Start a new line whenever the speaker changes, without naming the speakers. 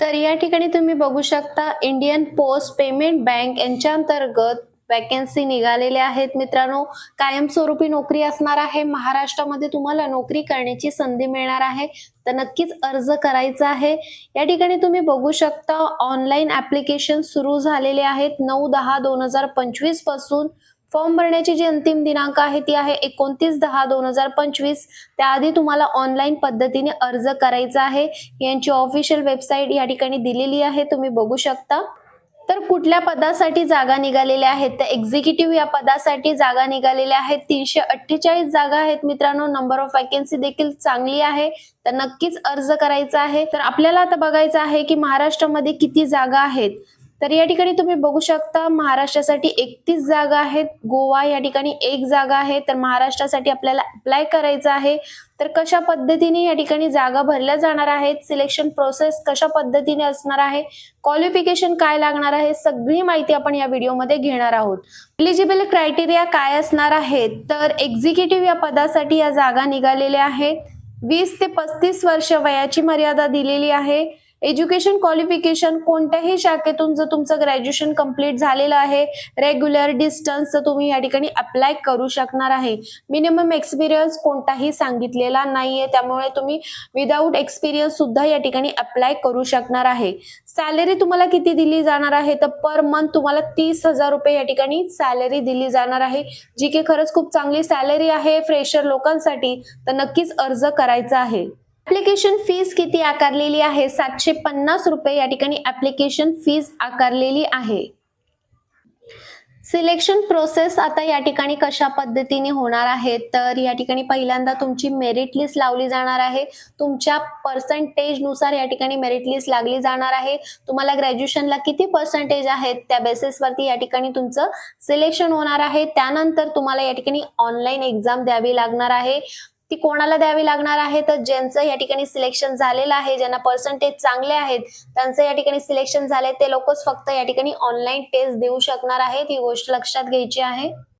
तर या ठिकाणी तुम्ही बघू शकता इंडियन पोस्ट पेमेंट बँक यांच्या अंतर्गत वॅकन्सी निघालेल्या आहेत मित्रांनो. कायमस्वरूपी नोकरी असणार आहे. महाराष्ट्रामध्ये तुम्हाला नोकरी करण्याची संधी मिळणार आहे. तर नक्कीच अर्ज करायचा आहे. या ठिकाणी तुम्ही बघू शकता ऑनलाईन ऍप्लिकेशन सुरू झालेले आहेत. नऊ दहा दोन हजार पंचवीसपासून फॉर्म भरण्याची जी अंतिम दिनांक आहे ती आहे एकोणतीस दहा दोन हजार पंचवीस. त्याआधी तुम्हाला ऑनलाईन पद्धतीने अर्ज करायचा आहे. यांची ऑफिशियल वेबसाईट या ठिकाणी दिलेली आहे तुम्ही बघू शकता. तर कुठल्या पदासाठी जागा निघालेल्या आहेत? तर एक्झिक्युटिव्ह या पदासाठी जागा निघालेल्या आहेत. तीनशे अठ्ठेचाळीस जागा आहेत मित्रांनो. नंबर ऑफ वॅकन्सी देखील चांगली आहे. तर नक्कीच अर्ज करायचा आहे. तर आपल्याला आता बघायचं आहे की महाराष्ट्रामध्ये किती जागा आहेत? तर या ठिकाणी तुम्ही बघू शकता महाराष्ट्रासाठी एकतीस जागा आहेत. गोवा या ठिकाणी एक जागा आहे. तर महाराष्ट्रासाठी आपल्याला अप्लाय करायचं आहे. तर कशा पद्धतीने या ठिकाणी जागा भरल्या जाणार आहेत? सिलेक्शन प्रोसेस कशा पद्धतीने असणार आहे? क्वालिफिकेशन काय लागणार आहे? सगळी माहिती आपण या व्हिडिओमध्ये घेणार आहोत. एलिजिबल क्रायटेरिया काय असणार आहे तर एक्झिक्युटिव्ह या पदासाठी या जागा निघालेल्या आहेत. वीस ते पस्तीस वर्ष वयाची मर्यादा दिलेली आहे. एज्युकेशन क्वालिफिकेशन कोणत्याही शाखेतून जर तुमचं ग्रॅज्युएशन कंप्लीट झालेलं आहे रेग्युलर डिस्टन्स तर तुम्ही या ठिकाणी अप्लाय करू शकणार आहे. मिनिमम एक्सपिरियन्स कोणताही सांगितलेला नाहीये त्यामुळे तुम्ही विदाऊट एक्सपिरियन्स सुद्धा या ठिकाणी अप्लाय करू शकणार आहे. सॅलरी तुम्हाला किती दिली जाणार आहे? तर पर मंथ तुम्हाला तीस हजार रुपये या ठिकाणी सॅलरी दिली जाणार आहे. जी की खरंच खूप चांगली सॅलरी आहे फ्रेशर लोकांसाठी तर नक्कीच अर्ज करायचा आहे. ऍप्लिकेशन फीज किती आकारलेली आहे? सातशे पन्नास रुपये या ठिकाणी ऍप्लिकेशन फीज आकारलेली आहे. सिलेक्शन प्रोसेस आता या ठिकाणी कशा पद्धतीने होणार आहे? तर या ठिकाणी पहिल्यांदा तुमची मेरिट लिस्ट लावली जाणार आहे. तुमच्या पर्सेंटेजनुसार या ठिकाणी मेरिट लिस्ट लागली जाणार आहे. तुम्हाला ग्रॅज्युएशनला किती पर्सेंटेज आहेत? त्या बेसिसवरती या ठिकाणी तुमचं सिलेक्शन होणार आहे. त्यानंतर तुम्हाला या ठिकाणी ऑनलाईन एक्झाम द्यावी लागणार आहे. ती कोणाला द्यावी लागणार आहे? तर ज्यांचं या ठिकाणी सिलेक्शन झालेलं आहे ज्यांना पर्सेंटेज चांगले आहेत त्यांचं या ठिकाणी सिलेक्शन झाले ते लोकच फक्त या ठिकाणी ऑनलाईन टेस्ट देऊ शकणार आहेत. ही गोष्ट लक्षात घ्यायची आहे.